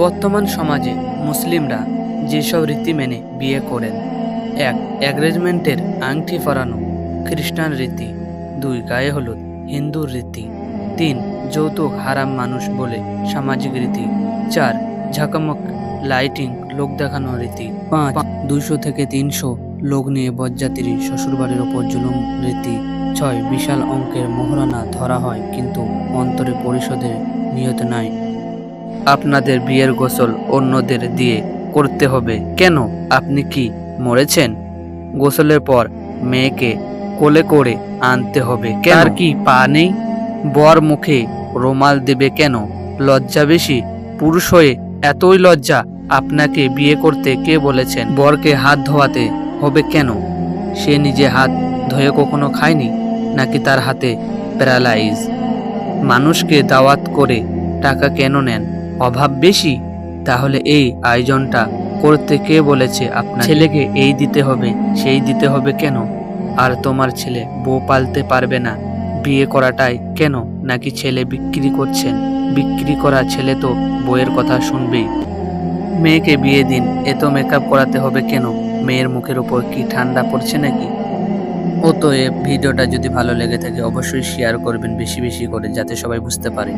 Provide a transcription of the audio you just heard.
বর্তমান সমাজে মুসলিমরা যেসব রীতি মেনে বিয়ে করেন, এক অ্যাগ্রেজমেন্টের আংটি ফরানো খ্রিস্টান রীতি, দুই, গায়ে হলুদ হিন্দুর রীতি, তিন, যৌতুক হারাম মানুষ বলে সামাজিক রীতি, চার, ঝাঁকামক লাইটিং লোক দেখানো রীতি, পাঁচ, দুইশো থেকে তিনশো লোক নিয়ে বরযাত্রী শ্বশুরবাড়ির ওপর জুলুম রীতি, ছয়, বিশাল অঙ্কের মোহরানা ধরা হয় কিন্তু অন্তরে পরিশোধের নিয়ত নাই। আপনাদের বিয়ের গোসল অন্যদের দিয়ে করতে হবে। কেন? আপনি কি মরেছেন? গোসলের পর মেয়েকে কোলে করে আনতে হবে। আর কি পা নেই? বর মুখে রোমাল দেবে কেন? লজ্জা বেশি? পুরুষ হয়ে এতই লজ্জা। আপনাকে বিয়ে করতে কে বলেছেন? বরকে হাত ধোয়াতে হবে কেন? সে নিজে হাত ধুয়ে কখনো খায়নি? নাকি তার হাতে প্যারালাইজ? মানুষকে দাওয়াত করে টাকা কেন নেন? অভাব বেশি, তাহলে এই আয়োজনটা করতে কে বলেছে আপনার ছেলেকে এই দিতে হবে, সেই দিতে হবে কেন? আর তোমার ছেলে বউ পালতে পারবে না, বিয়ে করাটাই কেন? নাকি ছেলে বিক্রি করছেন? বিক্রি করা ছেলে তো বইয়ের কথা শুনবেই। মেয়েকে বিয়ে দিন এত মেকআপ করাতে হবে কেন? মেয়ের মুখের উপর কি ঠান্ডা পড়ছে নাকি? অতএব ভিডিওটা যদি ভালো লেগে থাকে, অবশ্যই শেয়ার করবেন বেশি বেশি করে, যাতে সবাই বুঝতে পারে।